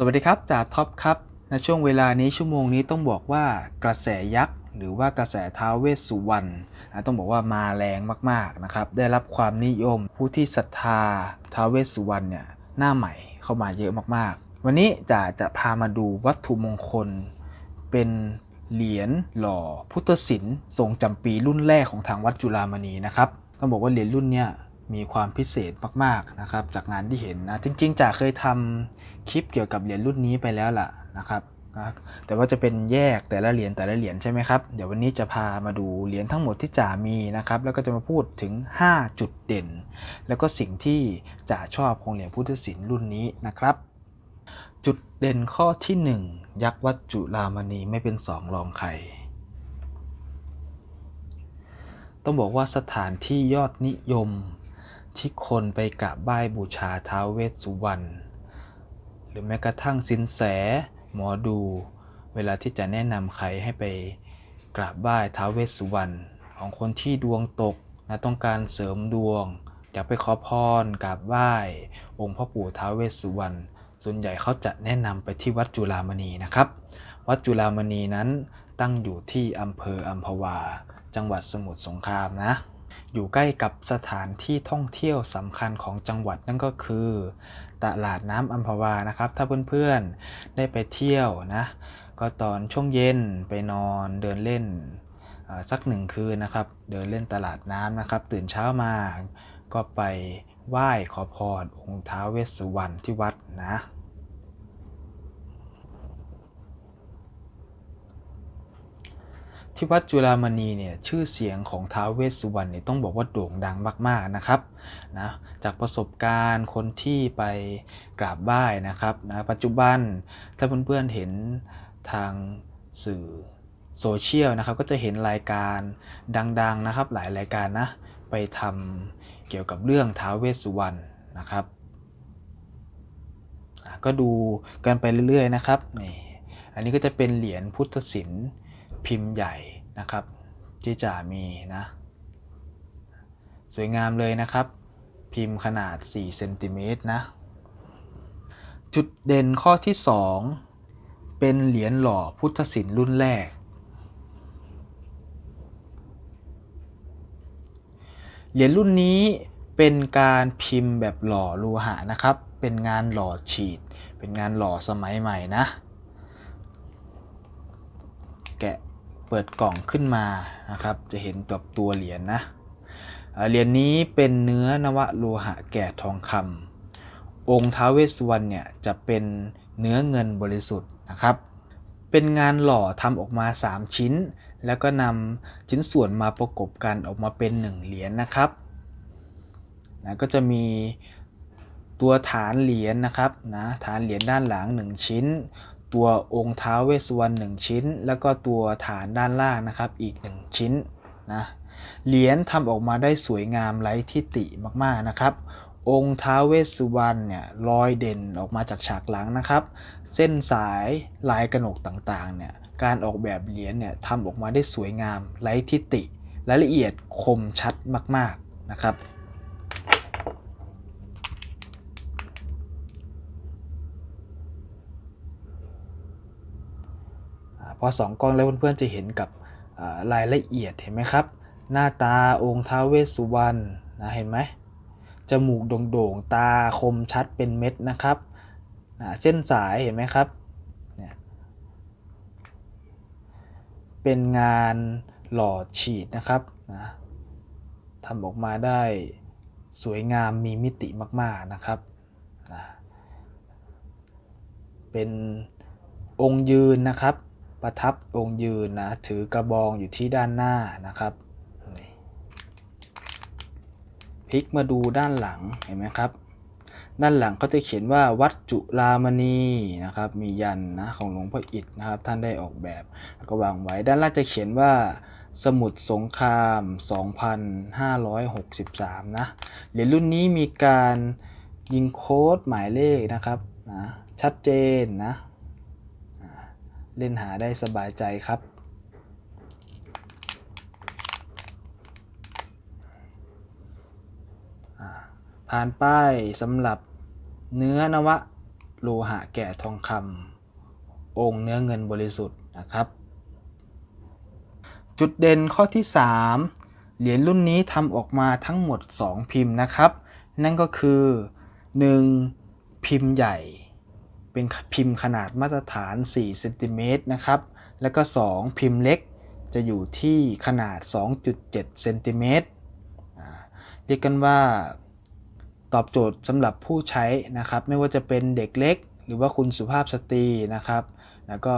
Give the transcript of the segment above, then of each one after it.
สวัสดีครับจ่าท็อปครับในช่วงเวลานี้ชั่วโมงนี้ต้องบอกว่ากระแสยักษ์หรือว่ากระแสท้าวเวสสุวรรณต้องบอกว่ามาแรงมากๆนะครับ ได้รับความนิยมผู้ที่ศรัทธาท้าวเวสสุวรรณเนี่ยหน้าใหม่เข้ามาเยอะมากๆ วันนี้จ่าจะพามาดูวัตถุมงคล เป็นเหรียญหล่อพุทธศิลป์ทรงจำปีรุ่นแรกของทางวัดจุฬามณีนะครับต้องบอกว่าเหรียญรุ่นเนี้ย มีความพิเศษมากๆนะครับ จากงานที่เห็นนะจริงๆจ่าเคยทำคลิปเกี่ยวกับเหรียญรุ่นนี้ไปแล้วล่ะนะครับแต่ว่าจะเป็นแยกแต่ละเหรียญแต่ละเหรียญใช่ไหมครับ เดี๋ยววันนี้จะพามาดูเหรียญทั้งหมดที่จ่ามีนะครับ แล้วก็จะมาพูดถึง 5 จุดเด่น แล้วก็สิ่งที่จ่าชอบของเหรียญพุทธศิลป์รุ่นนี้นะครับ จุดเด่นข้อที่ 1 ยักษ์วัดจุฬามณีไม่เป็นสองรองใคร ต้องบอกว่าสถานที่ยอดนิยม ที่คนไปกราบไหว้บูชาท้าวเวสสุวรรณหรือแม้กระทั่งสินแสหมอดู เวลาที่จะแนะนำใครให้ไปกราบไหว้ท้าวเวสสุวรรณของคนที่ดวงตกนะต้องการเสริมดวงอยากไปขอพรกราบไหว้องค์พ่อปู่ท้าวเวสสุวรรณส่วนใหญ่เขาจะแนะนำไปที่วัดจุฬามณีนะครับ วัดจุฬามณีนั้นตั้งอยู่ที่อำเภออัมพวา จังหวัดสมุทรสงครามนะ อยู่ใกล้กับสถานที่ท่องเที่ยวสำคัญของจังหวัดนั่นก็คือ ตลาดน้ำอัมพวานะครับ ถ้าเพื่อนๆได้ไปเที่ยวนะ ก็ตอนช่วงเย็นไปนอนเดินเล่นสักหนึ่งคืนนะครับ เดินเล่นตลาดน้ำนะครับ ตื่นเช้ามาก็ไปไหว้ขอพรองค์ท้าวเวสสุวรรณที่วัดนะ ที่วัดจุฬามณีเนี่ยชื่อเสียงของท้าวเวสสุวรรณเนี่ยต้องบอกว่าโด่งดังมาก ๆนะครับนะจากประสบการณ์คนที่ไปกราบไหว้นะครับนะปัจจุบันถ้าเพื่อนๆเห็นทางสื่อโซเชียลนะครับก็จะเห็นรายการดังๆนะครับหลายรายการนะไปทำเกี่ยวกับเรื่องท้าวเวสสุวรรณนะครับก็ดูกันไปเรื่อยๆนะครับนี่อันนี้ก็จะเป็นเหรียญพุทธศิลป์ พิมพ์ใหญ่นะครับ ที่จะมีนะสวยงามเลยนะครับ พิมพ์ขนาด4เซนติเมตรนะจุดเด่นข้อที่ 2 เป็นเหรียญหล่อพุทธศิลป์รุ่นแรก เหรียญรุ่นนี้เป็นการพิมพ์แบบหล่อโลหะนะครับ เป็นงานหล่อฉีด เป็นงานหล่อสมัยใหม่นะ แกะ เปิดกล่องขึ้นมานะครับ จะเห็นตัวตัวเหรียญนะเหรียญนี้เป็นเนื้อนวโลหะแก่ทองคำองค์ท้าวเวสสุวรรณเนี่ยจะเป็นเนื้อเงินบริสุทธิ์นะครับ เป็นงานหล่อทำออกมา 3 ชิ้น แล้วก็นำชิ้นส่วนมาประกบกันออกมาเป็น 1 เหรียญนะครับนะก็จะมีตัวฐานเหรียญนะครับนะฐานเหรียญด้านหลัง 1 ชิ้น ตัวองค์ท้าเวสุวรรณ1ชิ้น แล้วก็ตัวฐานด้านล่างนะครับอีก 1 ชิ้นนะเหรียญทำออกมาได้สวยงามไร้ทิฏฐิมากๆนะครับ องค์ท้าเวสสุวรรณเนี่ยลอยเด่นออกมาจากฉากหลังนะครับ เส้นสายลายกระหนกต่างๆเนี่ยการออกแบบเหรียญเนี่ยทำออกมาได้สวยงามไร้ทิฏฐิรายละเอียดคมชัดมากๆนะครับ พอสองกล้องแล้วเพื่อนๆจะเห็นกับอ่ารายละเอียดเห็นไหมครับ หน้าตาองค์ท้าเวสสุวรรณนะเห็นไหมจมูกโด่งๆตาคมชัดเป็นเม็ดนะครับนะเส้นสายเห็นไหมครับเนี่ยเป็นงานหล่อฉีดนะครับนะทำออกมาได้สวยงามมีมิติมากๆนะครับนะเป็นองค์ยืนนะครับ ประทับองค์ยืนนะถือกระบองอยู่ที่ด้านหน้านะครับพลิกมาดูด้านหลังเห็นไหมครับ ด้านหลังเขาจะเขียนว่าวัดจุฬามณีนะครับมียันนะของหลวงพ่ออิฐนะครับท่านได้ออกแบบแก็วางไว้ด้านล่างจะเขียนว่าสมุทรสงคราม 2563 นะเหรียญรุ่นนี้มีการยิงโค้ดหมายเลขนะครับนะชัดเจนนะ เล่นหาได้สบายใจครับ ผ่านป้ายสำหรับเนื้อนวะโลหะแก่ทองคำองค์เนื้อเงินบริสุทธิ์นะครับ จุดเด่นข้อที่ 3 เหรียญรุ่นนี้ทำออกมาทั้งหมด 2 พิมพ์นะครับ นั่นก็คือ 1. พิมพ์ใหญ่ เป็นพิมพ์ขนาดมาตรฐาน4เซนติเมตรนะครับ แล้วก็ 2 พิมพ์เล็กจะอยู่ที่ขนาด 2.7เซนติเมตรเรียกกันว่าตอบโจทย์สำหรับผู้ใช้นะครับ ไม่ว่าจะเป็นเด็กเล็ก หรือว่าคุณสุภาพสตรีนะครับ แล้วก็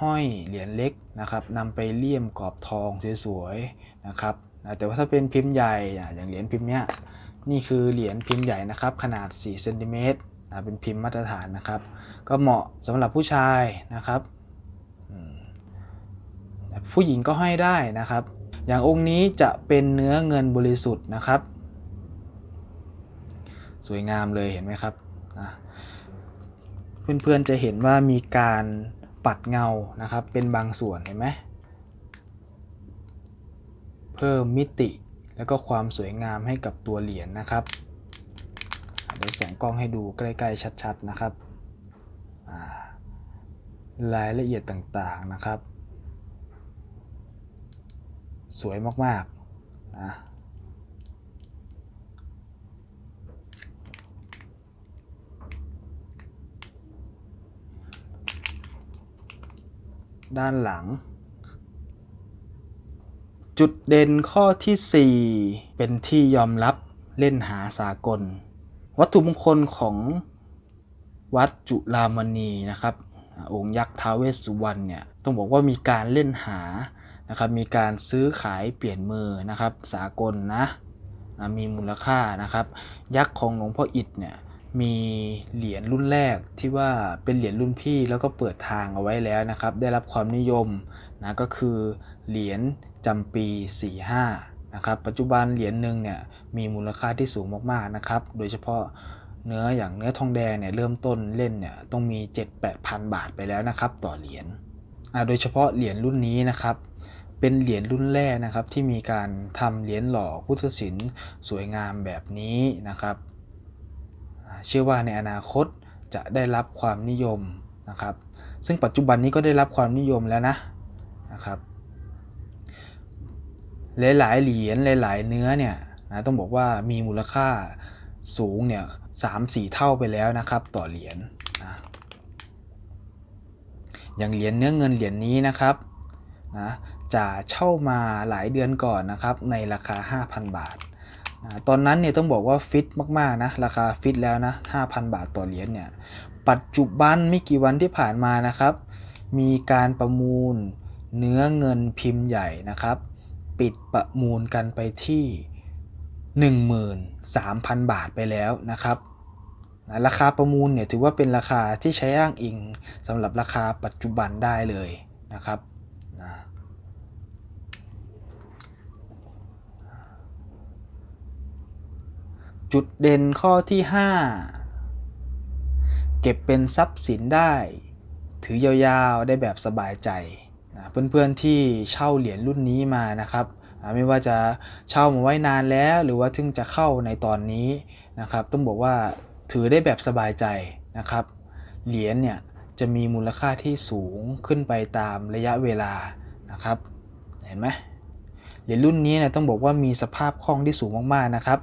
ห้อยเหรียญเล็กนะครับนำไปเลี่ยมกรอบทองสวยๆนะครับแต่ว่าถ้าเป็นพิมพ์ใหญ่อะอย่างเหรียญพิมพ์เนี้ยนี่คือเหรียญพิมพ์ใหญ่นะครับ ขนาด4เซนติเมตร นะเป็นพิมพ์มาตรฐานนะครับ ก็เหมาะสำหรับผู้ชายนะครับ ผู้หญิงก็ให้ได้นะครับ อย่างองค์นี้จะเป็นเนื้อเงินบริสุทธิ์นะครับ สวยงามเลยเห็นไหมครับนะเพื่อนๆจะเห็นว่ามีการปัดเงานะครับ เป็นบางส่วนเห็นไหมเพิ่มมิติแล้วก็ความสวยงามให้กับตัวเหรียญนะครับ เดี๋ยวแสงกล้องให้ดูใกล้ๆชัด ๆนะครับอ่ารายละเอียดต่างๆนะครับ สวยมากๆนะด้านหลัง จุดเด่นข้อที่ 4 เป็นที่ยอมรับเล่นหาสากล วัตถุมงคลของวัดจุฬามณีนะครับองค์ยักษ์ท้าเวสสุวรรณเนี่ยต้องบอกว่ามีการเล่นหานะครับมีการซื้อขายเปลี่ยนมือนะครับสากลนะนะมีมูลค่านะครับยักษ์ของหลวงพ่ออิฐเนี่ยมีเหรียญรุ่นแรกที่ว่าเป็นเหรียญรุ่นพี่แล้วก็เปิดทางเอาไว้แล้วนะครับได้รับความนิยมนะก็คือเหรียญจำปี 45 นะครับปัจจุบันเหรียญหนึ่งเนี่ยมีมูลค่าที่สูงมากๆนะครับโดยเฉพาะเนื้ออย่างเนื้อทองแดงเนี่ยเริ่มต้นเล่นเนี่ยต้องมี 7-8พันบาทไปแล้วนะครับต่อเหรียญอ่าโดยเฉพาะเหรียญรุ่นนี้นะครับเป็นเหรียญรุ่นแรกนะครับที่มีการทำเหรียญหล่อพุทธศิลป์สวยงามแบบนี้นะครับเชื่อว่าในอนาคตจะได้รับความนิยมนะครับ ซึ่งปัจจุบันนี้ก็ได้รับความนิยมแล้วนะนะครับ หลายๆเหรียญหลาย ๆ เนื้อเนี่ยนะต้องบอกว่ามีมูลค่าสูงเนี่ยสามสี่เท่าไปแล้วนะครับ ต่อเหรียญนะอย่างเหรียญเนื้อเงินเหรียญนี้นะครับนะจะเช่ามาหลายเดือนก่อนนะครับในราคา 5,000 บาทนะตอนนั้นเนี่ยต้องบอกว่าฟิตมากๆนะราคาฟิตแล้วนะ5,000 บาทต่อเหรียญเนี่ยปัจจุบันไม่กี่วันที่ผ่านมานะครับ มีการประมูลเนื้อเงินพิมพ์ใหญ่นะครับ ปิดประมูลกันไปที่ 13,000 บาทไปแล้วนะครับนะราคาประมูลเนี่ยถือว่าเป็นราคาที่ใช้อ้างอิงสำหรับราคาปัจจุบันได้เลยนะครับนะจุดเด่นข้อที่ 5 เก็บเป็นทรัพย์สินได้ ถือยาวๆได้แบบสบายใจ นะเพื่อนๆที่เช่าเหรียญรุ่นนี้มานะครับไม่ว่าจะเช่ามาไว้นานแล้วหรือว่าถึงจะเข้าในตอนนี้นะครับ ต้องบอกว่าถือได้แบบสบายใจนะครับ เหรียญเนี่ยจะมีมูลค่าที่สูงขึ้นไปตามระยะเวลานะครับ เห็นไหมเหรียญรุ่นนี้เนี่ยต้องบอกว่ามีสภาพคล่องที่สูงมากๆนะครับ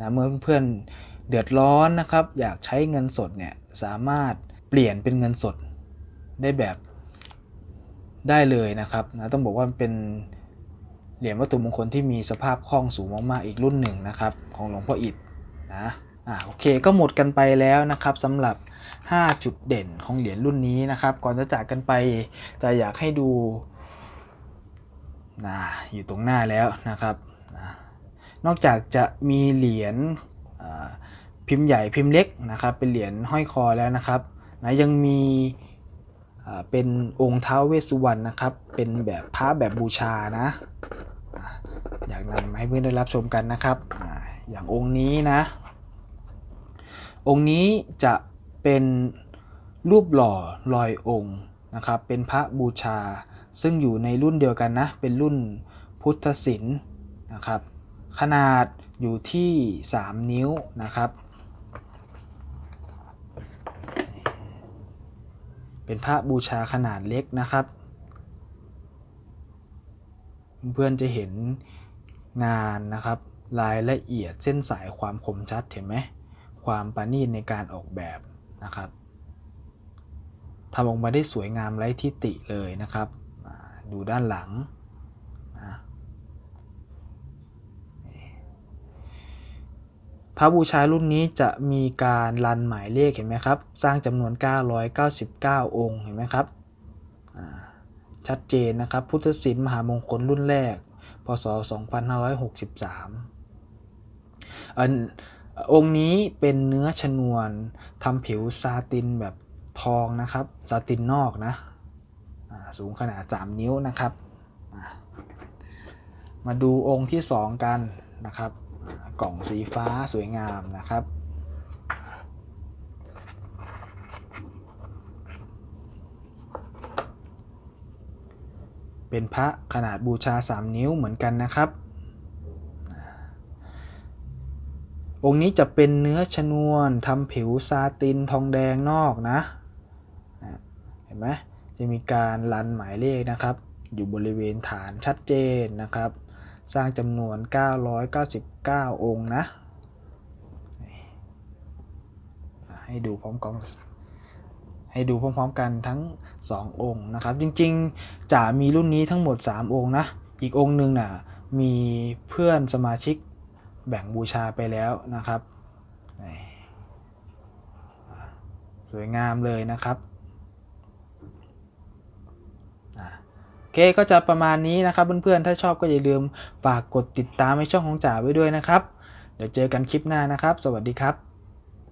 นะเมื่อเพื่อนๆเดือดร้อนนะครับ อยากใช้เงินสดเนี่ยสามารถเปลี่ยนเป็นเงินสดได้แบบ ได้เลยนะครับนะต้องบอกว่าเป็นเหรียญวัตถุมงคลที่มีสภาพคล่องสูงมากๆอีกรุ่นหนึ่งนะครับของหลวงพ่ออิฐนะอ่าโอเคก็หมดกันไปแล้วนะครับสำหรับ 5 จุดเด่นของเหรียญรุ่นนี้นะครับ ก่อนจะจากกันไปจะอยากให้ดูนะอยู่ตรงหน้าแล้วนะครับนะนอกจากจะมีเหรียญพิมพ์ใหญ่พิมพ์เล็กนะครับ เป็นเหรียญห้อยคอแล้วนะครับนะยังมี เป็นองค์ท้าวเวสสุวรรณนะครับ เป็นแบบพระแบบบูชานะ อยากนำมาให้เพื่อนได้รับชมกันนะครับอ่าอย่างองค์นี้นะ องค์นี้จะเป็นรูปหล่อลอยองค์นะครับ เป็นพระบูชา ซึ่งอยู่ในรุ่นเดียวกันนะ เป็นรุ่นพุทธศิลป์นะครับ ขนาดอยู่ที่ 3 นิ้วนะครับ เป็นพระบูชาขนาดเล็กนะครับ เพื่อนจะเห็นงานนะครับ รายละเอียดเส้นสายความคมชัดเห็นไหมความประณีตในการออกแบบนะครับทำออกมาได้สวยงามไร้ที่ติเลยนะครับ ดูด้านหลังนะนี่ พระบูชารุ่นนี้จะมีการรันหมายเลขเห็นไหมครับ สร้างจำนวน 999 องค์เห็นไหมครับชัดเจนนะครับ พุทธศิลป์มหามงคลรุ่นแรก พศ 2563อันองค์นี้เป็นเนื้อชนวนทำผิวซาตินแบบทองนะครับ ซาตินนอกนะสูงขนาด 3 นิ้วนะครับ มาดูองค์ที่ 2 กันนะครับ กล่องสีฟ้าสวยงามนะครับเป็นพระขนาดบูชา 3 นิ้วเหมือนกันนะครับ องค์นี้จะเป็นเนื้อชนวนทำผิวซาตินทองแดงนอกนะ เห็นไหมจะมีการรันหมายเลขนะครับ อยู่บริเวณฐานชัดเจนนะครับ สร้างจำนวน 999 องค์นะ ให้ดูพร้อมกันให้ดูพร้อมๆกันทั้ง 2 องค์นะครับ จริงๆจะมีรุ่นนี้ทั้งหมด 3 องค์นะ อีกองค์หนึ่งน่ะมีเพื่อนสมาชิกแบ่งบูชาไปแล้วนะครับ สวยงามเลยนะครับอ่าโอเคก็จะประมาณนี้นะครับเพื่อนๆ ถ้าชอบก็อย่าลืมฝากกดติดตามให้ช่องของจ๋าไว้ด้วยนะครับ เดี๋ยวเจอกันคลิปหน้านะครับ สวัสดีครับ